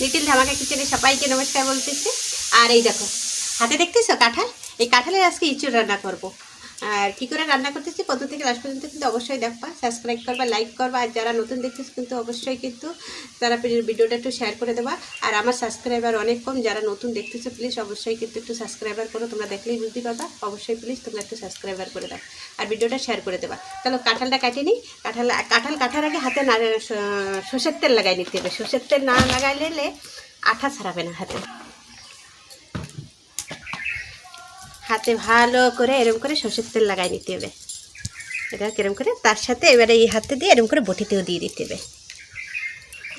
Little ধামাকা কিচেনে সবাইকে নমস্কার বলতেছি। আর এই দেখো, হাতে দেখতেছো কাঁঠাল? এই কাঁঠালের আজকে ইঁচুর রান্না করব। আর কি করে রান্না করতেছি? প্রথম থেকে লাস্ট পর্যন্ত কিন্তু অবশ্যই দেখবা। সাবস্ক্রাইব করবা লাইক করবা, আর যারা নতুন দেখতেছো কিন্তু অবশ্যই কিন্তু তারা ভিডিওটা একটু শেয়ার করে দেবা। আর আমার সাবস্ক্রাইবার অনেক কম, যারা নতুন দেখতেছো প্লিজ অবশ্যই কিন্তু একটু সাবস্ক্রাইবার করো, তোমরা দেখলেই বুঝতে পারবা। অবশ্যই প্লিজ তোমরা একটু সাবস্ক্রাইবার করে দাও আর ভিডিওটা শেয়ার করে দেবা। তাহলে কাঁঠালটা কাটে নিই কাঁঠাল কাঁঠাল কাটার আগে হাতে না সর্ষের তেল লাগাই নিতে হবে। সর্ষের তেল না লাগাইলে আঠা ছাড়াবে না হাতে। হাতে ভালো করে এরম করে সর্ষের তেল লাগাই নিতে হবে। এটা এরকম করে? তার সাথে এবারে এই হাতে দিয়ে এরম করে বটিতেও দিয়ে দিতে হবে।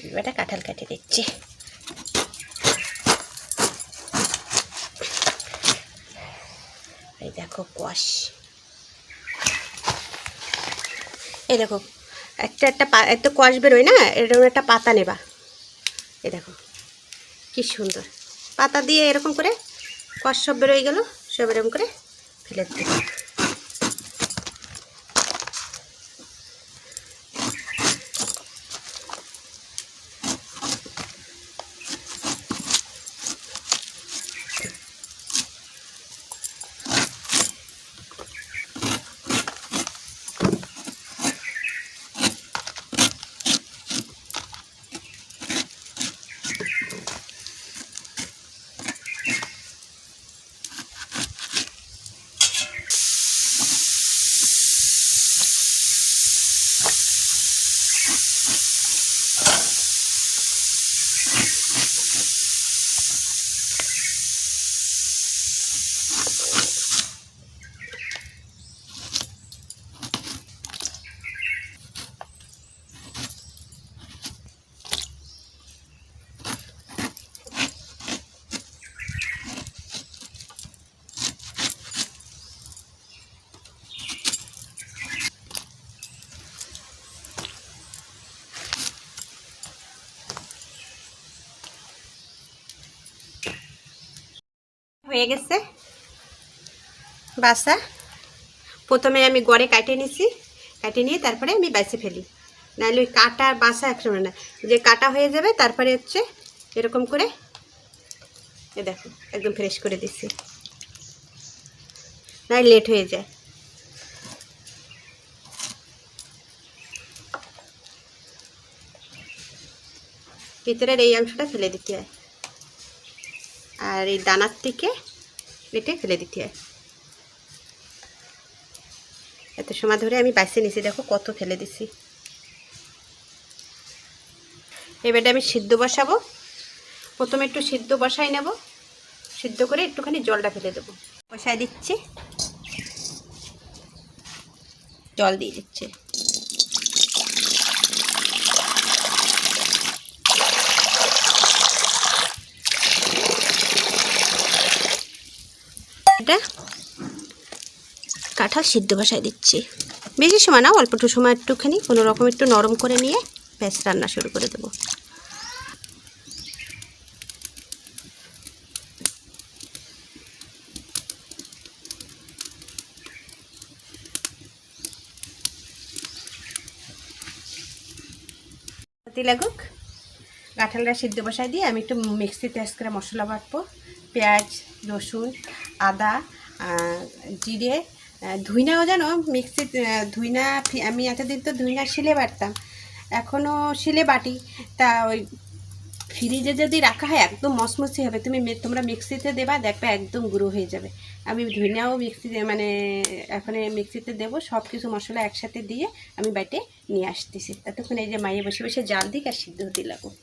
এবারটা কাঁঠাল কাটে দিচ্ছি। এই দেখো কোয়াশ। এই দেখো, একটা একটা একটা কোয়াশ বেরোয় না, এরকম একটা পাতা নেবা। এই দেখো, কি সুন্দর। পাতা দিয়ে এরকম করে কোয়াশ সব বেরোয় গেল। সব এরকম করে ফেলে দিতে হয়ে গেছে। বাসা। প্রথমে আমি গড়ে কাটে নিছি, কাটে নিয়ে তারপরে আমি বাইসে ফেলি। নাহলে ওই কাটা বাসা একসঙ্গে না, যে কাটা হয়ে যাবে তারপরে হচ্ছে এরকম করে এ দেখো, একদম ফ্রেশ করে দিচ্ছি নাই লেট হয়ে যায়। ভিতরের এই অংশটা ফেলে দিতে হয়। আর এই দানার থেকে কেটে ফেলে দিতে হয়। এত সময় ধরে আমি বাইসে নিছি, দেখো কত ফেলে দিছি। এবারে আমি সিদ্ধ বসাবো। প্রথমে একটু সিদ্ধ বসাই নেব। সিদ্ধ করে একটুখানি জলটা ফেলে দেবো। বসাই দিচ্ছি। জল দিয়ে দিচ্ছে। এটা কাঁঠাল সিদ্ধ বসাই দিচ্ছি। বেশি সময় না, অল্প একটু সময় একটুখানি, কোনো রকম একটু নরম করে নিয়ে ব্যাস রান্না শুরু করে দেবো। লাগুক। কাঁঠালটা সিদ্ধ বসাই দিয়ে আমি একটু মিক্সিতে আজ করে মশলা বাটবো। পেঁয়াজ, রসুন আদা জিরে ধুইনাও জানো? মিক্সি ধুইনা আমি এতদিন তো ধুইনা শিলে বাটতাম। এখনও শিলে বাটি। তা ওই ফ্রিজে যদি রাখা হয়, একদম মসমসি হবে। তুমি তোমরা মিক্সিতে দেবা, দেখবে একদম গুঁড়ো হয়ে যাবে। আমি ধুইনাও মিক্সিতে মানে এখন মিক্সিতে দেবো। সব কিছু মশলা একসাথে দিয়ে আমি বাইটে নিয়ে আসতেছি। ততক্ষণ এই যে মাইয়ে বসে বসে জাল দিক আর সিদ্ধ হতে লাগুক।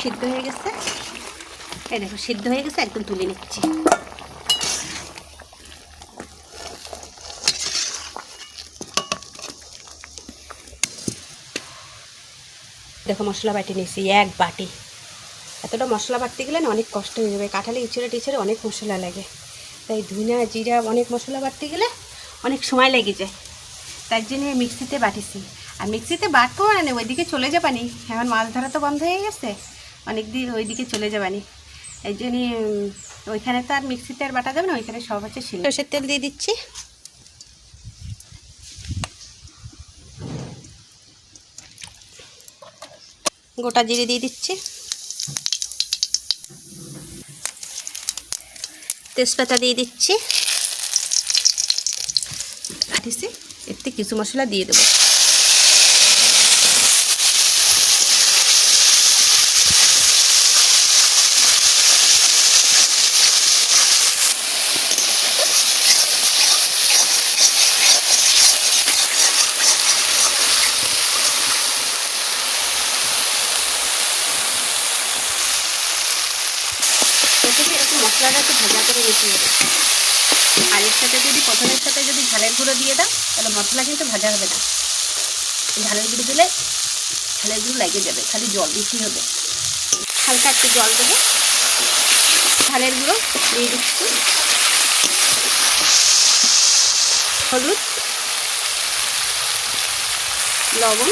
সিদ্ধ হয়ে গেছে। এই দেখো, সিদ্ধ হয়ে গেছে, একদম তুলে নিচ্ছি। দেখো, মশলা বাটি নিয়েছি, এক বাটি। এতটা মশলা বাটতে গেলে না অনেক কষ্ট হয়ে যাবে। কাঁঠালে ইচড়ে টিচড়ে অনেক মশলা লাগে। তাই ধুনা, জিরা, অনেক মশলা বাটতে গেলে অনেক সময় লেগে যায়। তার জন্য মিক্সিতে বাটিছি। আর মিক্সিতে বাটবো মানে ওইদিকে চলে যাবানি। এখন মাছ ধরা তো বন্ধ হয়ে গেছে। অনেক দিন ওইদিকে চলে যাবানি। এই জন্যই ওইখানে তো আর মিক্সিতে আর বাটা যাবে না, ওইখানে সব হচ্ছে শিল। সর্ষের তেল দিয়ে দিচ্ছি। গোটা জিরে দিয়ে দিচ্ছি। তেজপাতা দিয়ে দিচ্ছি। আর এতে কিছু মশলা দিয়ে দেবো এর থেকে একটু ভাজা করে নিতে হবে আর এর সাথে যদি প্রথমের সাথে যদি ঝালের গুঁড়ো দিয়ে দাও তাহলে মশলা কিন্তু ভাজা হবে না ঝালের গুঁড়ো দিলে ঝালের গুঁড়ো লেগে যাবে খালি জল বেশি হবে হালকা একটু জল দেবো ঝালের গুঁড়ো দিয়ে দিচ্ছি হলুদ লবণ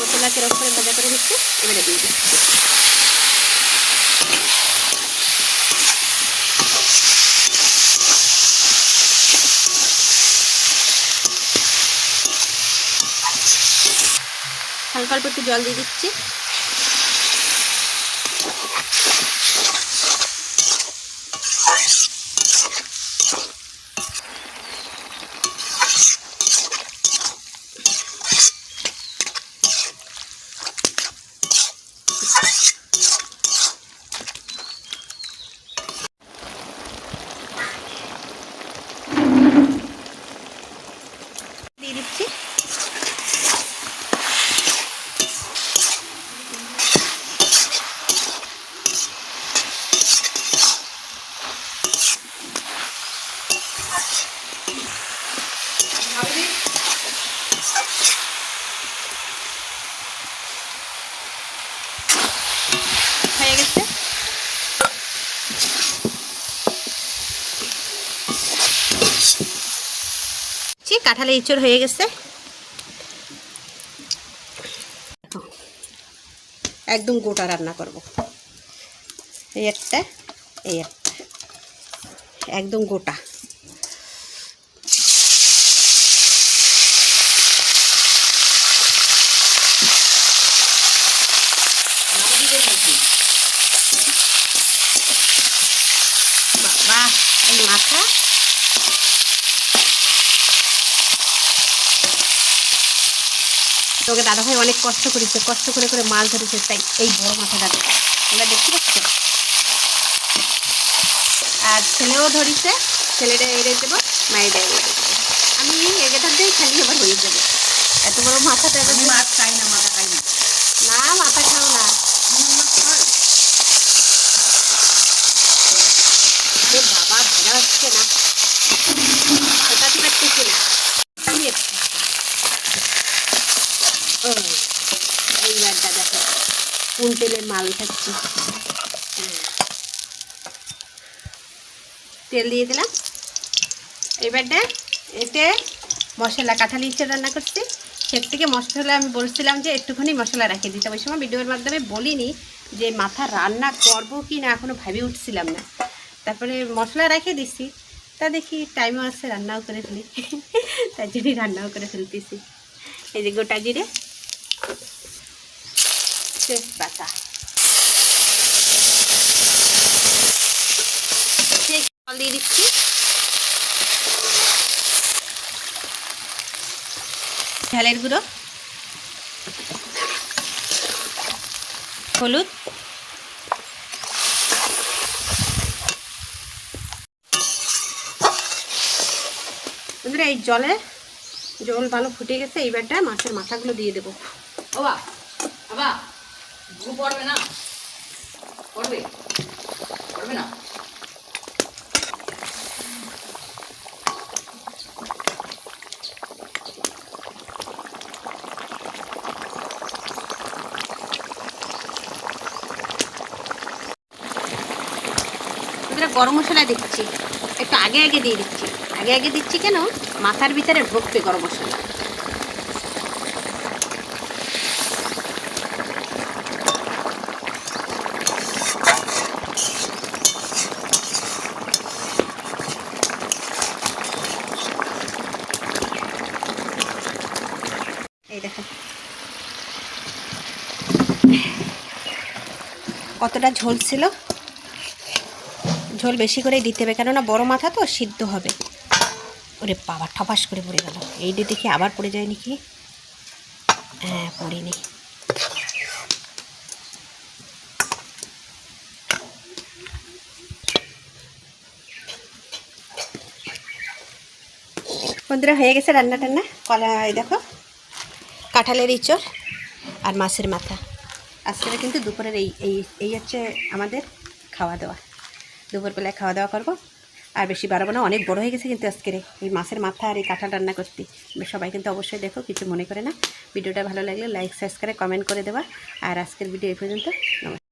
মশলাকে রস করে ভাজা করে দিচ্ছি এবারে দিয়ে দিচ্ছি হালকা অল্প একটু জল দিয়ে দিচ্ছি দিয়ে দিচ্ছি হয়ে গেছে কাঁঠালে ইঁচড় হয়ে গেছে। একদম গোটা রান্না করব। এই একটা এই একটা। একদম গোটা। বাবা এই মাথা। তোকে দাদাভাই অনেক কষ্ট করেছে কষ্ট করে করে মাছ ধরেছে তাই এই বড় মাথাটা তোমরা দেখতে পাচ্ছ? আর ছেলেও ধরেছে ছেলেটা এড়ে দেবো মায়ের এড়ে দেবো। আমি এগে থাকতেই খালি আবার হয়ে যাব। এত বড় মাথাটা মাছ খাই না মাথা খাই না। না মাথা খাও না এ বাবা ভাজা হচ্ছে না ফোটাতে পারতেছি না আমি একটু ও, এইবারটা দেখো, কোন তেলের মাল খাচ্ছি। তেল দিয়ে দিলাম। এবারটা এতে মশলা, কাঁঠালি ইচ্ছে রান্না করছি। সের থেকে মশলা আমি বলছিলাম যে একটুখানি মশলা রেখে দিতে। ওই সময় ভিডিওর মাধ্যমে বলিনি যে মাথা রান্না করব কি না এখনও ভাবি উঠছিলাম না। তারপরে মশলা রেখে দিছি। তা দেখি টাইমও আছে, রান্নাও করে ফেলি। তার জন্যই রান্নাও করে ফেলতেছি। এই যে গোটা জিরে। তেজপাতা জল দিয়ে দিচ্ছি। ঝালের গুঁড়ো। হলুদ। বন্ধুরা, এই জলে জল ভালো ফুটে গেছে, এইবারটা মাছের মাথাগুলো দিয়ে দেবো। বাবা বাবা। গরম মশলা দিচ্ছি। একটু আগে আগে দিয়ে দিচ্ছি। আগে আগে দিচ্ছি কেন? মাথার ভিতরে ঢুকবে গরম মশলা এই দেখো কতটা ঝোল ছিল? ঝোল বেশি করেই দিতে হবে, কেননা বড় মাথা তো সিদ্ধ হবে। ওরে বাবা, ঠপাস করে পড়ে গেল। এই দিয়ে দেখি আবার পড়ে যায় নাকি? হ্যাঁ পড়েনি। বন্ধুরা, হয়ে গেছে রান্না টান্না কলা দেখো, কাঁঠালের ইঁচড় আর মাছের মাথা। আজকে কিন্তু দুপুরের এই এই এই হচ্ছে আমাদের খাওয়া দাওয়া দুপুরবেলায় খাওয়া দাওয়া করব। আর বেশি বাড়াবো না, অনেক বড় হয়ে গেছে কিন্তু আজকের এই মাছের মাথা আর এই কাঁঠাল রান্না করতে। সবাই কিন্তু অবশ্যই দেখো, কিছু মনে করে না। ভিডিওটা ভালো লাগলে লাইক সাবস্ক্রাইব কমেন্ট করে দেওয়া আর আজকের ভিডিও এই পর্যন্ত, নমস্কার।